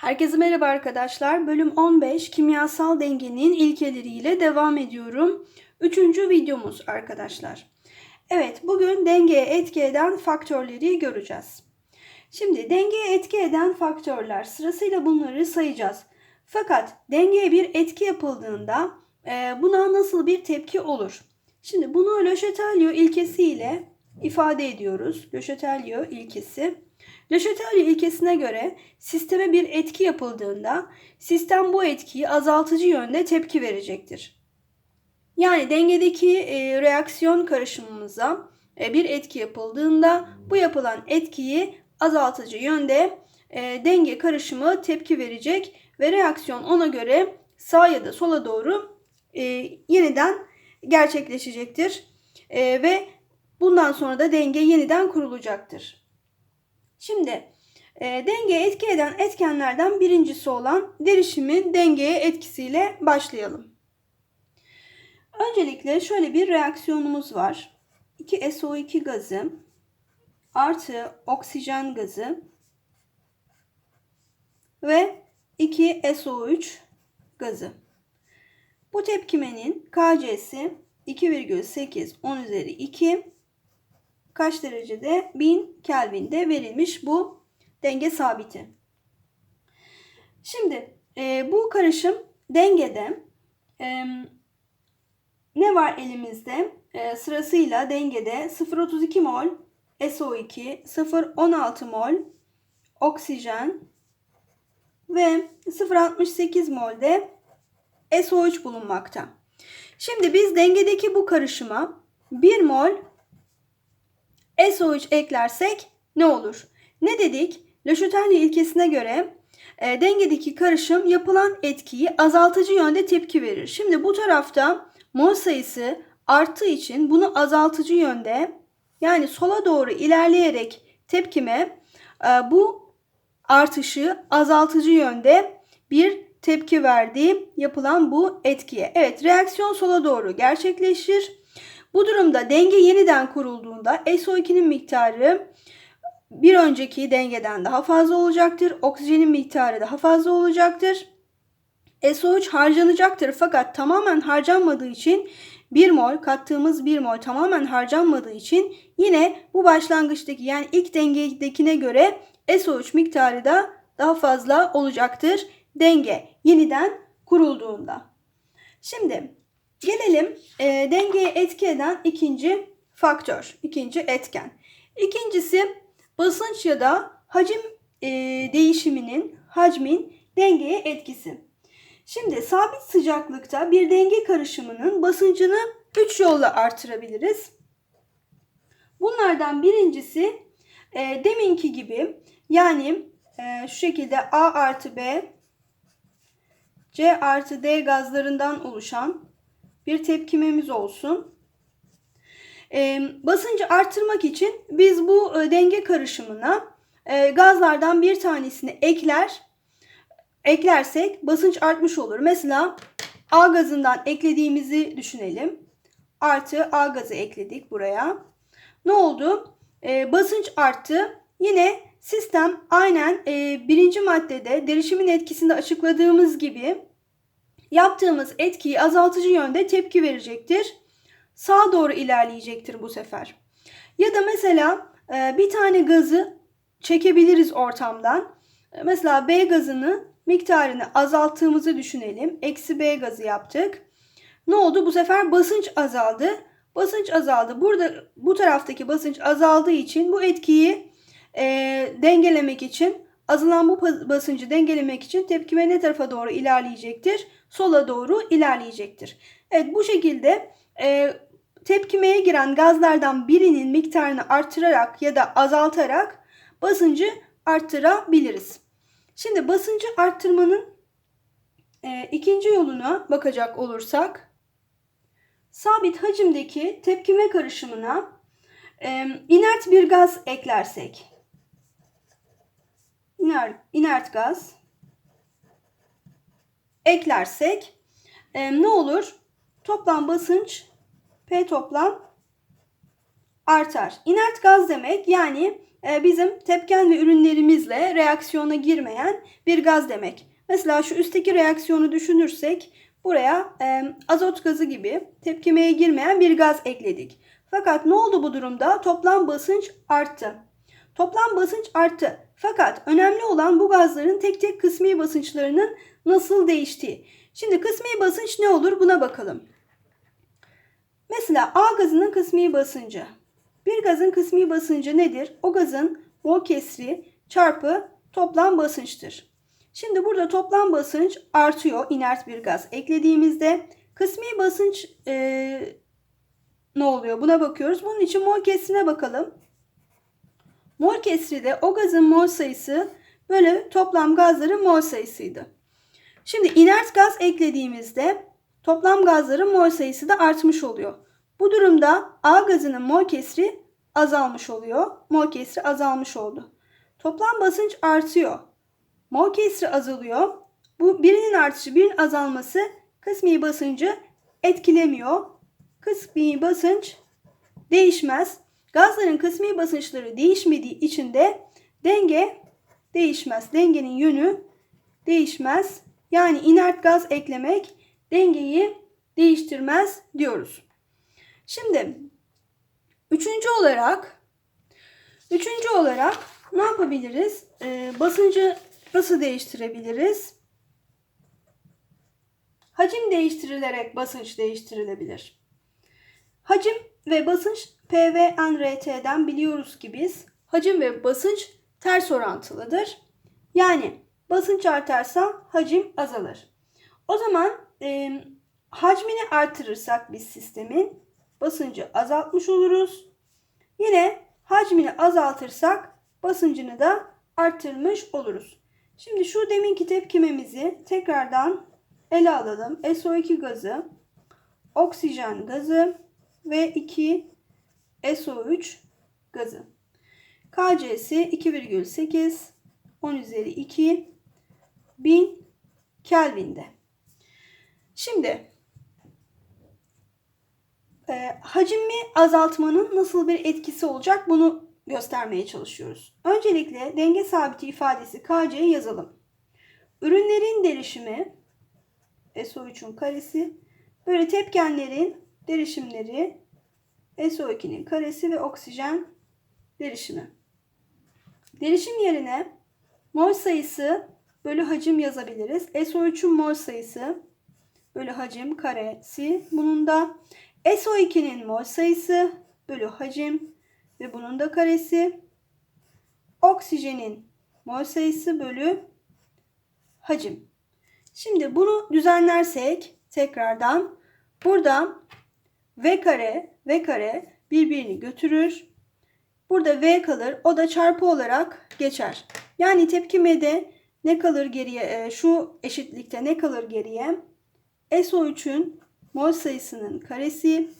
Herkese merhaba arkadaşlar. Bölüm 15 kimyasal dengenin ilkeleriyle devam ediyorum. Üçüncü videomuz arkadaşlar. Evet bugün dengeye etki eden faktörleri göreceğiz. Şimdi dengeye etki eden faktörler sırasıyla bunları sayacağız. Fakat dengeye bir etki yapıldığında e, buna nasıl bir tepki olur? Şimdi bunu Chatelier ilkesiyle ifade ediyoruz. Chatelier ilkesi. Le ilkesine göre sisteme bir etki yapıldığında sistem bu etkiyi azaltıcı yönde tepki verecektir. Yani dengedeki e, reaksiyon karışımımıza e, bir etki yapıldığında bu yapılan etkiyi azaltıcı yönde e, denge karışımı tepki verecek ve reaksiyon ona göre sağa ya da sola doğru e, yeniden gerçekleşecektir. E, ve bundan sonra da denge yeniden kurulacaktır. Şimdi e, dengeye etki eden etkenlerden birincisi olan derişimin dengeye etkisiyle başlayalım. Öncelikle şöyle bir reaksiyonumuz var. 2 SO2 gazı artı oksijen gazı ve 2 SO3 gazı. Bu tepkimenin KC'si 2,8 10 üzeri 2 kaç derecede? 1000 Kelvin'de verilmiş bu denge sabiti. Şimdi e, bu karışım dengede e, ne var elimizde? E, sırasıyla dengede 0,32 mol SO2, 0,16 mol oksijen ve 0,68 mol de SO3 bulunmakta. Şimdi biz dengedeki bu karışıma 1 mol SO3 eklersek ne olur? Ne dedik? Le Chatelier ilkesine göre e, dengedeki karışım yapılan etkiyi azaltıcı yönde tepki verir. Şimdi bu tarafta mol sayısı arttığı için bunu azaltıcı yönde yani sola doğru ilerleyerek tepkime e, bu artışı azaltıcı yönde bir tepki verdiği yapılan bu etkiye. Evet reaksiyon sola doğru gerçekleşir. Bu durumda denge yeniden kurulduğunda SO2'nin miktarı bir önceki dengeden daha fazla olacaktır. Oksijenin miktarı daha fazla olacaktır. SO3 harcanacaktır fakat tamamen harcanmadığı için 1 mol kattığımız 1 mol tamamen harcanmadığı için yine bu başlangıçtaki yani ilk dengedekine göre SO3 miktarı da daha fazla olacaktır denge yeniden kurulduğunda. Şimdi gelelim e, dengeye etki eden ikinci faktör, ikinci etken. İkincisi basınç ya da hacim e, değişiminin, hacmin dengeye etkisi. Şimdi sabit sıcaklıkta bir denge karışımının basıncını 3 yolla artırabiliriz. Bunlardan birincisi e, deminki gibi yani e, şu şekilde A artı B C artı D gazlarından oluşan bir tepkimemiz olsun. E, basıncı artırmak için biz bu e, denge karışımına e, gazlardan bir tanesini ekler eklersek basınç artmış olur. Mesela A gazından eklediğimizi düşünelim. Artı A gazı ekledik buraya. Ne oldu? E, basınç arttı. Yine sistem aynen e, birinci maddede derişimin etkisinde açıkladığımız gibi yaptığımız etkiyi azaltıcı yönde tepki verecektir. Sağa doğru ilerleyecektir bu sefer. Ya da mesela e, bir tane gazı çekebiliriz ortamdan. E, mesela B gazını miktarını azalttığımızı düşünelim. Eksi B gazı yaptık. Ne oldu? Bu sefer basınç azaldı. Basınç azaldı. Burada bu taraftaki basınç azaldığı için bu etkiyi e, dengelemek için azalan bu basıncı dengelemek için tepkime ne tarafa doğru ilerleyecektir? Sola doğru ilerleyecektir. Evet bu şekilde e, tepkimeye giren gazlardan birinin miktarını artırarak ya da azaltarak basıncı arttırabiliriz. Şimdi basıncı arttırmanın e, ikinci yoluna bakacak olursak sabit hacimdeki tepkime karışımına e, inert bir gaz eklersek inert, inert gaz eklersek e, ne olur? Toplam basınç P toplam artar. İnert gaz demek yani e, bizim tepken ve ürünlerimizle reaksiyona girmeyen bir gaz demek. Mesela şu üstteki reaksiyonu düşünürsek buraya e, azot gazı gibi tepkimeye girmeyen bir gaz ekledik. Fakat ne oldu bu durumda? Toplam basınç arttı. Toplam basınç arttı. Fakat önemli olan bu gazların tek tek kısmi basınçlarının nasıl değiştiği. Şimdi kısmi basınç ne olur buna bakalım. Mesela A gazının kısmi basıncı. Bir gazın kısmi basıncı nedir? O gazın mol kesri çarpı toplam basınçtır. Şimdi burada toplam basınç artıyor inert bir gaz eklediğimizde. Kısmi basınç e, ne oluyor? Buna bakıyoruz. Bunun için mol kesrine bakalım. Mol kesri de o gazın mol sayısı böyle toplam gazların mol sayısıydı. Şimdi inert gaz eklediğimizde toplam gazların mol sayısı da artmış oluyor. Bu durumda A gazının mol kesri azalmış oluyor. Mol kesri azalmış oldu. Toplam basınç artıyor. Mol kesri azalıyor. Bu birinin artışı birinin azalması kısmi basıncı etkilemiyor. Kısmi basınç değişmez. Gazların kısmi basınçları değişmediği için de denge değişmez. Dengenin yönü değişmez. Yani inert gaz eklemek dengeyi değiştirmez diyoruz. Şimdi üçüncü olarak üçüncü olarak ne yapabiliriz? Ee, basıncı nasıl değiştirebiliriz? Hacim değiştirilerek basınç değiştirilebilir. Hacim ve basınç P ve NRT'den biliyoruz ki biz hacim ve basınç ters orantılıdır. Yani basınç artarsa hacim azalır. O zaman e, hacmini artırırsak biz sistemin basıncı azaltmış oluruz. Yine hacmini azaltırsak basıncını da arttırmış oluruz. Şimdi şu deminki tepkimemizi tekrardan ele alalım. SO2 gazı, oksijen gazı ve 2 SO3 gazı. KC'si 2,8 10 üzeri 2 1000 Kelvin'de. Şimdi e, hacmi azaltmanın nasıl bir etkisi olacak bunu göstermeye çalışıyoruz. Öncelikle denge sabiti ifadesi KC'yi yazalım. Ürünlerin derişimi SO3'ün karesi böyle tepkenlerin derişimleri SO2'nin karesi ve oksijen derişimi. Derişim yerine mol sayısı bölü hacim yazabiliriz. SO3'ün mol sayısı bölü hacim karesi. Bunun da SO2'nin mol sayısı bölü hacim ve bunun da karesi. Oksijenin mol sayısı bölü hacim. Şimdi bunu düzenlersek tekrardan burada V kare V kare birbirini götürür. Burada V kalır. O da çarpı olarak geçer. Yani tepkimede ne kalır geriye? E, şu eşitlikte ne kalır geriye? SO3'ün mol sayısının karesi,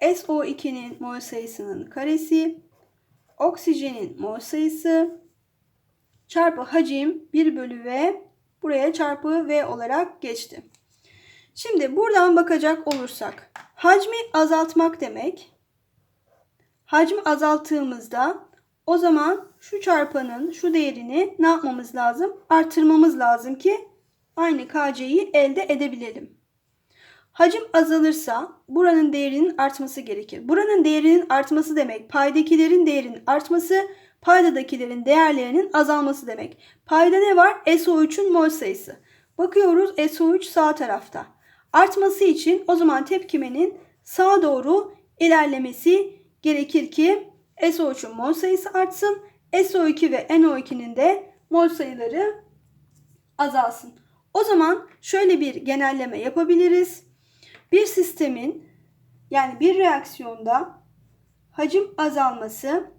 SO2'nin mol sayısının karesi, oksijenin mol sayısı çarpı hacim 1 bölü V buraya çarpı V olarak geçti. Şimdi buradan bakacak olursak hacmi azaltmak demek. Hacmi azalttığımızda o zaman şu çarpanın şu değerini ne yapmamız lazım? Artırmamız lazım ki aynı KC'yi elde edebilelim. Hacim azalırsa buranın değerinin artması gerekir. Buranın değerinin artması demek paydakilerin değerinin artması, paydadakilerin değerlerinin azalması demek. Payda ne var? SO3'ün mol sayısı. Bakıyoruz SO3 sağ tarafta. Artması için o zaman tepkimenin sağa doğru ilerlemesi gerekir ki SO3'ün mol sayısı artsın. SO2 ve NO2'nin de mol sayıları azalsın. O zaman şöyle bir genelleme yapabiliriz. Bir sistemin yani bir reaksiyonda hacim azalması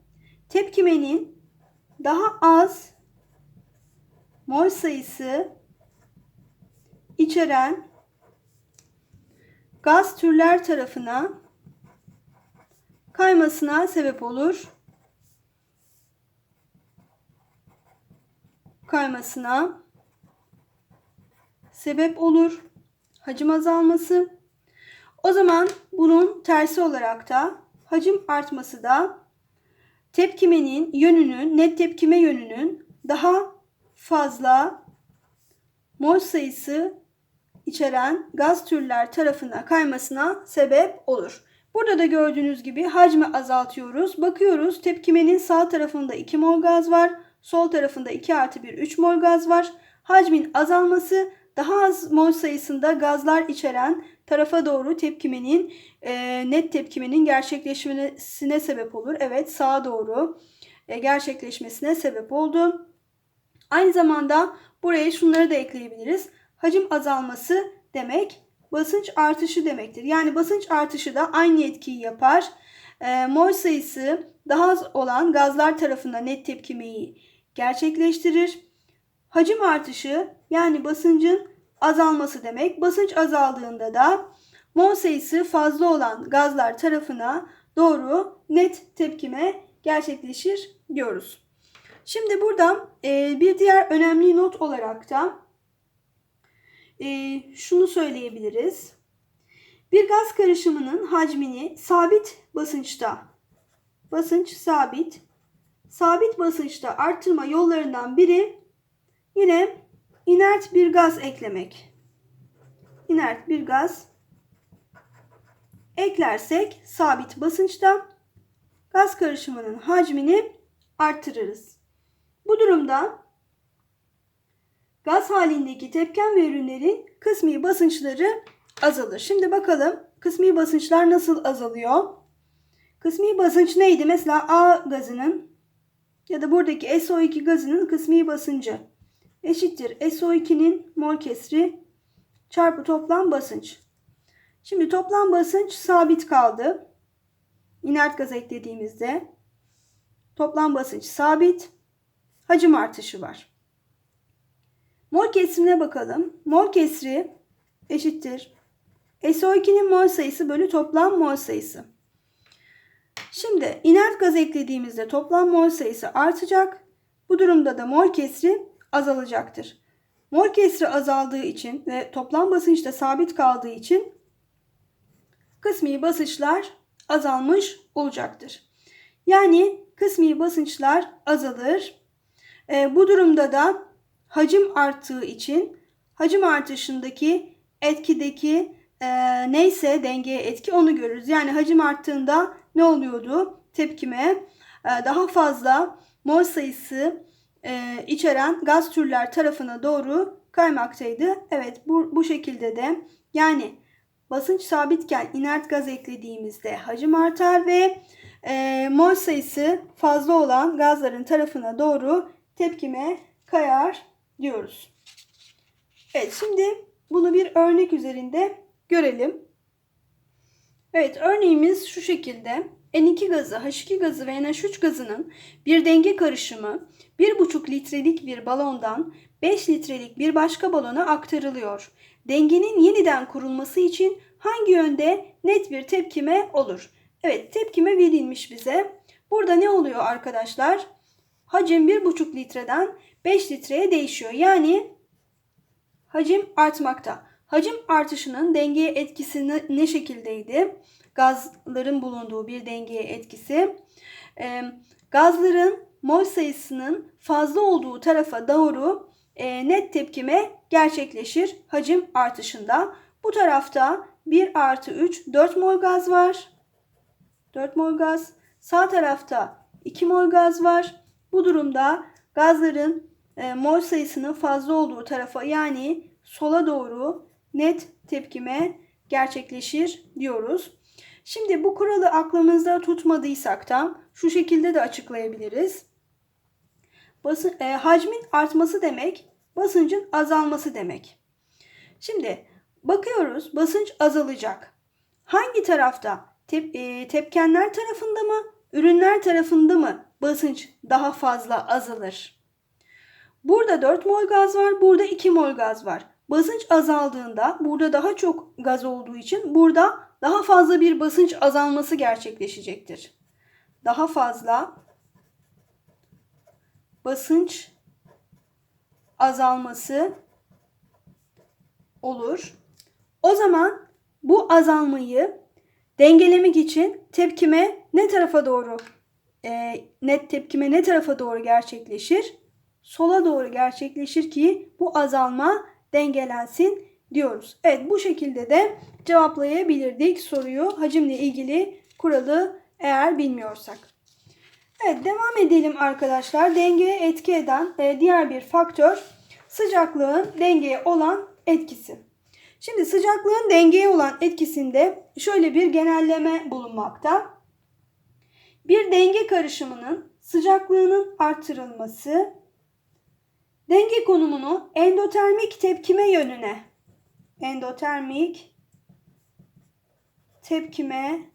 tepkimenin daha az mol sayısı içeren gaz türler tarafına kaymasına sebep olur. Kaymasına sebep olur. Hacim azalması. O zaman bunun tersi olarak da hacim artması da tepkimenin yönünün, net tepkime yönünün daha fazla mol sayısı içeren gaz türler tarafına kaymasına sebep olur. Burada da gördüğünüz gibi hacmi azaltıyoruz. Bakıyoruz tepkimenin sağ tarafında 2 mol gaz var. Sol tarafında 2 artı 1 3 mol gaz var. Hacmin azalması daha az mol sayısında gazlar içeren tarafa doğru tepkimenin e, net tepkimenin gerçekleşmesine sebep olur. Evet sağa doğru e, gerçekleşmesine sebep oldu. Aynı zamanda buraya şunları da ekleyebiliriz. Hacim azalması demek basınç artışı demektir. Yani basınç artışı da aynı etkiyi yapar. E, mol sayısı daha az olan gazlar tarafından net tepkimeyi gerçekleştirir. Hacim artışı yani basıncın azalması demek. Basınç azaldığında da mol sayısı fazla olan gazlar tarafına doğru net tepkime gerçekleşir diyoruz. Şimdi burada e, bir diğer önemli not olarak da e, şunu söyleyebiliriz. Bir gaz karışımının hacmini sabit basınçta, basınç sabit, sabit basınçta arttırma yollarından biri yine inert bir gaz eklemek. İnert bir gaz eklersek sabit basınçta gaz karışımının hacmini arttırırız. Bu durumda gaz halindeki tepken ve ürünlerin kısmi basınçları azalır. Şimdi bakalım kısmi basınçlar nasıl azalıyor? Kısmi basınç neydi? Mesela A gazının ya da buradaki SO2 gazının kısmi basıncı eşittir SO2'nin mol kesri çarpı toplam basınç. Şimdi toplam basınç sabit kaldı. İnert gaz eklediğimizde toplam basınç sabit. Hacim artışı var. Mol kesrine bakalım. Mol kesri eşittir. SO2'nin mol sayısı bölü toplam mol sayısı. Şimdi inert gaz eklediğimizde toplam mol sayısı artacak. Bu durumda da mol kesri azalacaktır. Mol kesri azaldığı için ve toplam basınç da sabit kaldığı için kısmi basınçlar azalmış olacaktır. Yani kısmi basınçlar azalır. E, bu durumda da hacim arttığı için hacim artışındaki etkideki e, neyse dengeye etki onu görürüz. Yani hacim arttığında ne oluyordu? Tepkime e, daha fazla mol sayısı e, içeren gaz türler tarafına doğru kaymaktaydı. Evet bu, bu şekilde de yani basınç sabitken inert gaz eklediğimizde hacim artar ve e, mol sayısı fazla olan gazların tarafına doğru tepkime kayar diyoruz. Evet şimdi bunu bir örnek üzerinde görelim. Evet örneğimiz şu şekilde. N2 gazı, H2 gazı ve NH3 gazının bir denge karışımı 1,5 litrelik bir balondan 5 litrelik bir başka balona aktarılıyor. Dengenin yeniden kurulması için hangi yönde net bir tepkime olur? Evet tepkime verilmiş bize. Burada ne oluyor arkadaşlar? Hacim 1,5 litreden 5 litreye değişiyor. Yani hacim artmakta. Hacim artışının dengeye etkisi ne şekildeydi? Gazların bulunduğu bir dengeye etkisi. E, gazların mol sayısının fazla olduğu tarafa doğru e, net tepkime gerçekleşir hacim artışında. Bu tarafta 1 artı 3 4 mol gaz var. 4 mol gaz. Sağ tarafta 2 mol gaz var. Bu durumda gazların e, mol sayısının fazla olduğu tarafa yani sola doğru net tepkime gerçekleşir diyoruz. Şimdi bu kuralı aklımızda tutmadıysak da şu şekilde de açıklayabiliriz. Basın, e, hacmin artması demek basıncın azalması demek. Şimdi bakıyoruz basınç azalacak. Hangi tarafta? Tep, e, tepkenler tarafında mı? Ürünler tarafında mı basınç daha fazla azalır? Burada 4 mol gaz var, burada 2 mol gaz var. Basınç azaldığında burada daha çok gaz olduğu için burada daha fazla bir basınç azalması gerçekleşecektir. Daha fazla basınç azalması olur. O zaman bu azalmayı dengelemek için tepkime ne tarafa doğru e, net tepkime ne tarafa doğru gerçekleşir? Sola doğru gerçekleşir ki bu azalma dengelensin diyoruz. Evet bu şekilde de cevaplayabilirdik soruyu hacimle ilgili kuralı eğer bilmiyorsak. Evet devam edelim arkadaşlar. Dengeye etki eden diğer bir faktör sıcaklığın dengeye olan etkisi. Şimdi sıcaklığın dengeye olan etkisinde şöyle bir genelleme bulunmakta. Bir denge karışımının sıcaklığının artırılması denge konumunu endotermik tepkime yönüne endotermik tepkime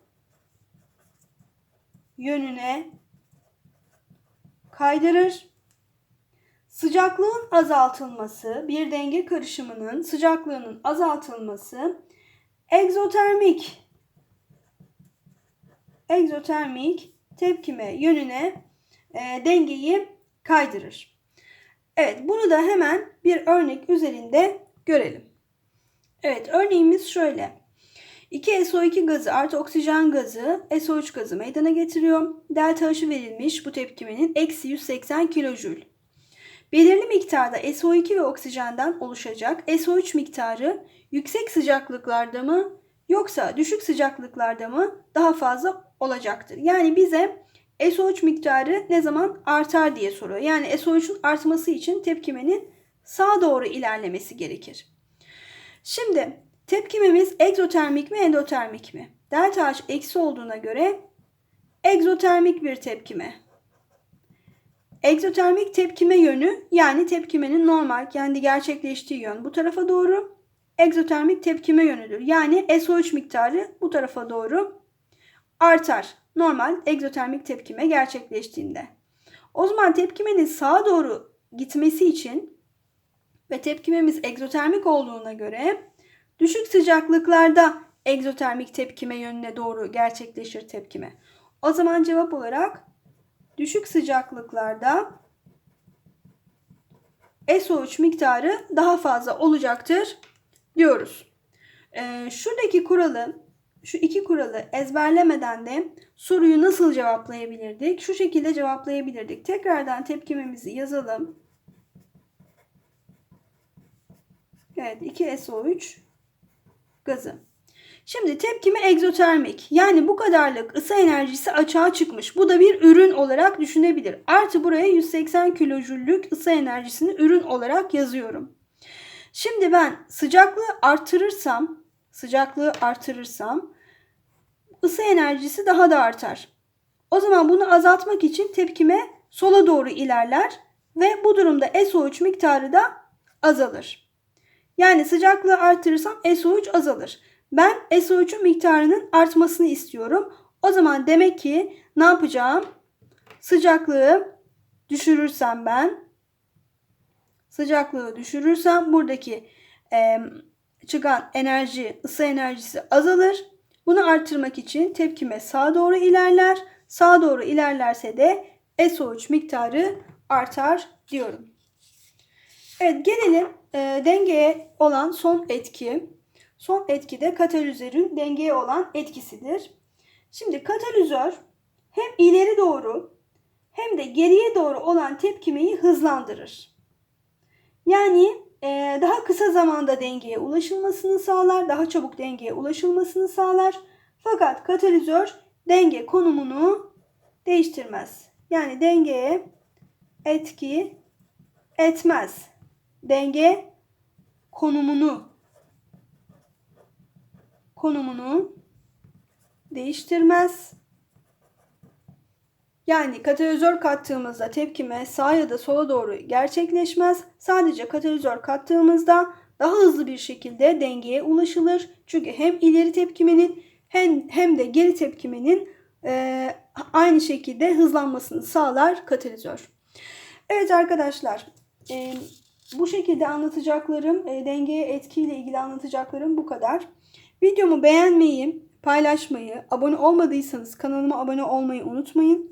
yönüne kaydırır. Sıcaklığın azaltılması, bir denge karışımının sıcaklığının azaltılması egzotermik egzotermik tepkime yönüne e, dengeyi kaydırır. Evet, bunu da hemen bir örnek üzerinde görelim. Evet, örneğimiz şöyle. 2 SO2 gazı artı oksijen gazı SO3 gazı meydana getiriyor. Delta H'ı verilmiş bu tepkimenin eksi 180 kilojül. Belirli miktarda SO2 ve oksijenden oluşacak SO3 miktarı yüksek sıcaklıklarda mı yoksa düşük sıcaklıklarda mı daha fazla olacaktır. Yani bize SO3 miktarı ne zaman artar diye soruyor. Yani SO3'ün artması için tepkimenin sağa doğru ilerlemesi gerekir. Şimdi tepkimemiz egzotermik mi endotermik mi? Delta H eksi olduğuna göre egzotermik bir tepkime. Egzotermik tepkime yönü yani tepkimenin normal kendi gerçekleştiği yön bu tarafa doğru. Egzotermik tepkime yönüdür. Yani SO3 miktarı bu tarafa doğru artar. Normal egzotermik tepkime gerçekleştiğinde. O zaman tepkimenin sağa doğru gitmesi için ve tepkimemiz egzotermik olduğuna göre düşük sıcaklıklarda egzotermik tepkime yönüne doğru gerçekleşir tepkime. O zaman cevap olarak düşük sıcaklıklarda SO3 miktarı daha fazla olacaktır diyoruz. Ee, şuradaki kuralı, şu iki kuralı ezberlemeden de soruyu nasıl cevaplayabilirdik? Şu şekilde cevaplayabilirdik. Tekrardan tepkimemizi yazalım. Evet 2SO3 gazı. Şimdi tepkime egzotermik. Yani bu kadarlık ısı enerjisi açığa çıkmış. Bu da bir ürün olarak düşünebilir. Artı buraya 180 kilojüllük ısı enerjisini ürün olarak yazıyorum. Şimdi ben sıcaklığı artırırsam, sıcaklığı artırırsam ısı enerjisi daha da artar. O zaman bunu azaltmak için tepkime sola doğru ilerler ve bu durumda SO3 miktarı da azalır. Yani sıcaklığı artırırsam SO3 azalır. Ben SO3'ün miktarının artmasını istiyorum. O zaman demek ki ne yapacağım? Sıcaklığı düşürürsem ben sıcaklığı düşürürsem buradaki e, çıkan enerji, ısı enerjisi azalır. Bunu arttırmak için tepkime sağa doğru ilerler. Sağa doğru ilerlerse de SO3 miktarı artar diyorum. Evet gelelim e, dengeye olan son etki. Son etki de katalizörün dengeye olan etkisidir. Şimdi katalizör hem ileri doğru hem de geriye doğru olan tepkimeyi hızlandırır. Yani daha kısa zamanda dengeye ulaşılmasını sağlar, daha çabuk dengeye ulaşılmasını sağlar. Fakat katalizör denge konumunu değiştirmez. Yani dengeye etki etmez. Denge konumunu konumunu değiştirmez. Yani katalizör kattığımızda tepkime sağa ya da sola doğru gerçekleşmez. Sadece katalizör kattığımızda daha hızlı bir şekilde dengeye ulaşılır. Çünkü hem ileri tepkimenin hem, hem de geri tepkimenin e, aynı şekilde hızlanmasını sağlar katalizör. Evet arkadaşlar e, bu şekilde anlatacaklarım e, dengeye etkiyle ilgili anlatacaklarım bu kadar. Videomu beğenmeyi, paylaşmayı, abone olmadıysanız kanalıma abone olmayı unutmayın.